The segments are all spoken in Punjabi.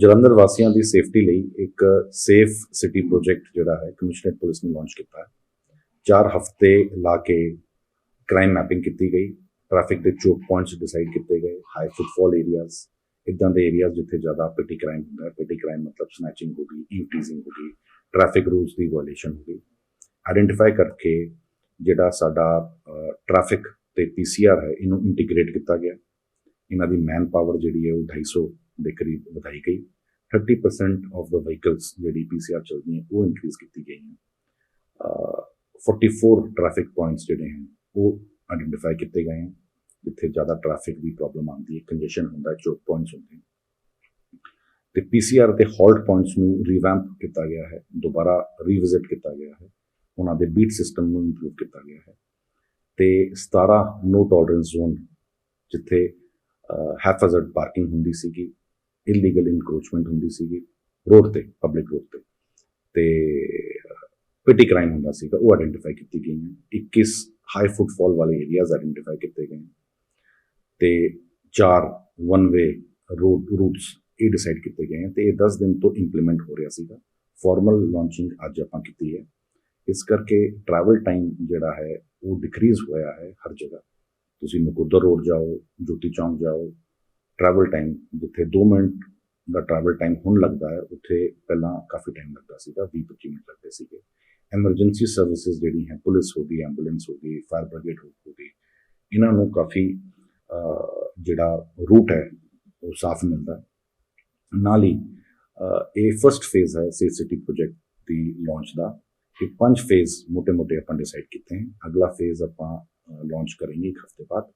ਜਲੰਧਰ ਵਾਸੀਆਂ ਦੀ ਸੇਫਟੀ ਲਈ ਇੱਕ ਸੇਫ ਸਿਟੀ ਪ੍ਰੋਜੈਕਟ ਜਿਹੜਾ ਹੈ ਕਮਿਸ਼ਨਰੇਟ ਪੁਲਿਸ ਨੇ ਲਾਂਚ ਕੀਤਾ ਹੈ। 4 ਹਫ਼ਤੇ ਲਾ ਕੇ ਕ੍ਰਾਈਮ ਮੈਪਿੰਗ ਕੀਤੀ ਗਈ। ਟ੍ਰੈਫਿਕ ਦੇ ਚੋਕ ਪੁਆਇੰਟਸ ਡਿਸਾਈਡ ਕੀਤੇ ਗਏ। ਹਾਈ ਫੁੱਟਫਾਲ ਏਰੀਆਜ਼ ਇਦਾਂ ਦੇ ਏਰੀਆਜ਼ ਜਿੱਥੇ ਜ਼ਿਆਦਾ ਪਿਟੀ ਕ੍ਰਾਈਮ ਹੁੰਦਾ ਹੈ। ਪਿਟੀ ਕ੍ਰਾਈਮ ਮਤਲਬ ਸਨੈਚਿੰਗ ਹੋ ਗਈ ਇਨਕਰੀਜ਼ਿੰਗ ਹੋ ਗਈ ਟ੍ਰੈਫਿਕ ਰੂਲਸ ਦੀ ਵਾਇਲੇਸ਼ਨ ਹੋ ਗਈ। ਆਇਡੈਂਟੀਫਾਈ ਕਰਕੇ ਜਿਹੜਾ ਸਾਡਾ ਟ੍ਰੈਫਿਕ ਤੇ ਪੀਸੀਆਰ ਹੈ, ਇਹਨੂੰ ਇੰਟੀਗ੍ਰੇਟ ਕੀਤਾ ਗਿਆ। ਇਹਨਾਂ ਦੀ ਮੈਨ ਪਾਵਰ ਜਿਹੜੀ ਹੈ ਉਹ 250 ਦੇ ਕਰੀਬ ਵਧਾਈ ਗਈ। 30% ਆਫ ਦ ਵਹੀਕਲਸ ਜਿਹੜੀ ਪੀਸੀਆਰ ਹੈ, ਉਹ ਇਨਕਰੀਜ਼ ਕੀਤੀ ਗਈ ਹੈ। ਅਹ 44 ਟ੍ਰੈਫਿਕ ਪੁਆਇੰਟਸ ਜਿਹੜੇ ਹਨ ਉਹ ਆਇਡੈਂਟੀਫਾਈ ਕੀਤੇ ਗਏ ਹਨ ਜਿੱਥੇ ਜ਼ਿਆਦਾ ਟ੍ਰੈਫਿਕ ਦੀ ਪ੍ਰੋਬਲਮ ਆਉਂਦੀ ਹੈ ਕੰਜੈਸ਼ਨ ਹੁੰਦਾ ਹੈ ਚੋਕ ਪੁਆਇੰਟਸ ਹੁੰਦੇ ਹਨ। ਤੇ ਪੀਸੀਆਰ ਤੇ ਹਾਲਟ ਪੁਆਇੰਟਸ ਨੂੰ ਰੀਵੈਂਪ ਕੀਤਾ ਗਿਆ ਹੈ, ਦੁਬਾਰਾ ਰੀਵਿਜ਼ਿਟ ਕੀਤਾ ਗਿਆ ਹੈ, ਉਹਨਾਂ ਦੇ ਬੀਟ ਸਿਸਟਮ ਨੂੰ ਇੰਪਰੂਵ ਕੀਤਾ ਗਿਆ ਹੈ। ਤੇ 17 ਨੋ ਟੋਲਰੈਂਸ ਜ਼ੋਨ ਜਿੱਥੇ ਹੈਫਾਜ਼ਰਡ ਪਾਰਕਿੰਗ ਹੁੰਦੀ ਸੀਗੀ ਇਲੀਗਲ ਇਨਕਰੋਚਮੈਂਟ ਹੁੰਦੀ ਸੀਗੀ ਰੋਡ ਤੇ ਪਬਲਿਕ ਰੋਡ ਤੇ। ਤੇ ਪਿਟੀ ਕ੍ਰਾਈਮ ਹੁੰਦਾ ਸੀਗਾ, ਉਹ ਆਇਡੈਂਟੀਫਾਈ ਕੀਤੀ ਗਈਆਂ। ਹੈ 21 ਹਾਈ ਫੁੱਟਫਾਲ ਵਾਲੇ ਏਰੀਆਜ਼ ਆਇਡੈਂਟੀਫਾਈ ਕੀਤੇ ਗਏ। ਹਨ ਤੇ ਚਾਰ ਵਨ ਵੇ ਰੋਡ ਰੂਟਸ ਇਹ ਡਿਸਾਈਡ ਕੀਤੇ ਗਏ। ਹਨ ਤੇ ਇਹ 10 ਦਿਨ ਤੋਂ ਇੰਪਲੀਮੈਂਟ ਹੋ ਰਿਹਾ ਸੀਗਾ। ਫਾਰਮਲ ਲਾਂਚਿੰਗ ਅੱਜ ਆਪਾਂ ਕੀਤੀ ਹੈ। ਇਸ ਕਰਕੇ ਟਰੈਵਲ ਟਾਈਮ ਜਿਹੜਾ ਹੈ, ਉਹ ਡਿਕਰੀਜ਼ ਹੋਇਆ ਹੈ ਹਰ ਜਗ੍ਹਾ। ਤੁਸੀਂ ਨਕੋਦਰ ਰੋਡ ਜਾਓ, ਜੋਤੀ ਚੌਂਕ ਜਾਓ ਟਰੈਵਲ ਟਾਈਮ ਜਿੱਥੇ 2 ਮਿੰਟ ਦਾ ਟਰੈਵਲ ਟਾਈਮ ਹੁਣ ਲੱਗਦਾ ਹੈ, ਉੱਥੇ ਪਹਿਲਾਂ ਕਾਫੀ ਟਾਈਮ ਲੱਗਦਾ ਸੀਗਾ 20 25 ਮਿੰਟ ਲੱਗਦੇ ਸੀਗੇ। ਐਮਰਜੈਂਸੀ ਸਰਵਿਸਿਜ਼ ਜਿਹੜੀ ਹੈ, ਪੁਲਿਸ ਹੋ ਗਈ ਐਂਬੂਲੈਂਸ ਹੋ ਗਈ ਫਾਇਰ ਬ੍ਰਿਗੇਡ ਹੋ ਗਈ, ਇਹਨਾਂ ਨੂੰ ਕਾਫੀ ਜਿਹੜਾ ਰੂਟ ਹੈ, ਉਹ ਸਾਫ਼ ਮਿਲਦਾ ਨਾਲ ਹੀ ਇਹ ਫਰਸਟ ਫੇਜ਼ ਹੈ ਸੇ ਸਿਟੀ ਪ੍ਰੋਜੈਕਟ ਦੀ ਲਾਂਚ ਦਾ। ਇਹ ਪੰਜ ਫੇਜ਼ ਮੋਟੇ ਮੋਟੇ ਆਪਾਂ ਡਿਸਾਈਡ ਕੀਤੇ ਹਨ ਅਗਲਾ ਫੇਜ਼ ਆਪਾਂ ਲਾਂਚ ਕਰਾਂਗੇ ਇੱਕ ਹਫ਼ਤੇ ਬਾਅਦ।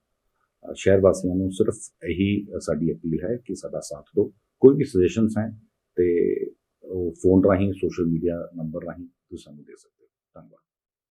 ਸ਼ਹਿਰ ਵਾਸੀਆਂ ਨੂੰ ਸਿਰਫ ਇਹੀ ਸਾਡੀ ਅਪੀਲ ਹੈ ਕਿ ਸਾਡਾ ਸਾਥ ਦਿਓ। ਕੋਈ ਵੀ ਸੁਜੈਸ਼ਨਸ ਹੈ ਤੇ ਉਹ ਫੋਨ ਰਾਹੀਂ ਸੋਸ਼ਲ ਮੀਡੀਆ ਨੰਬਰ ਰਾਹੀਂ ਤੁਸੀਂ ਸਾਨੂੰ ਦੇ ਸਕਦੇ ਹੋ।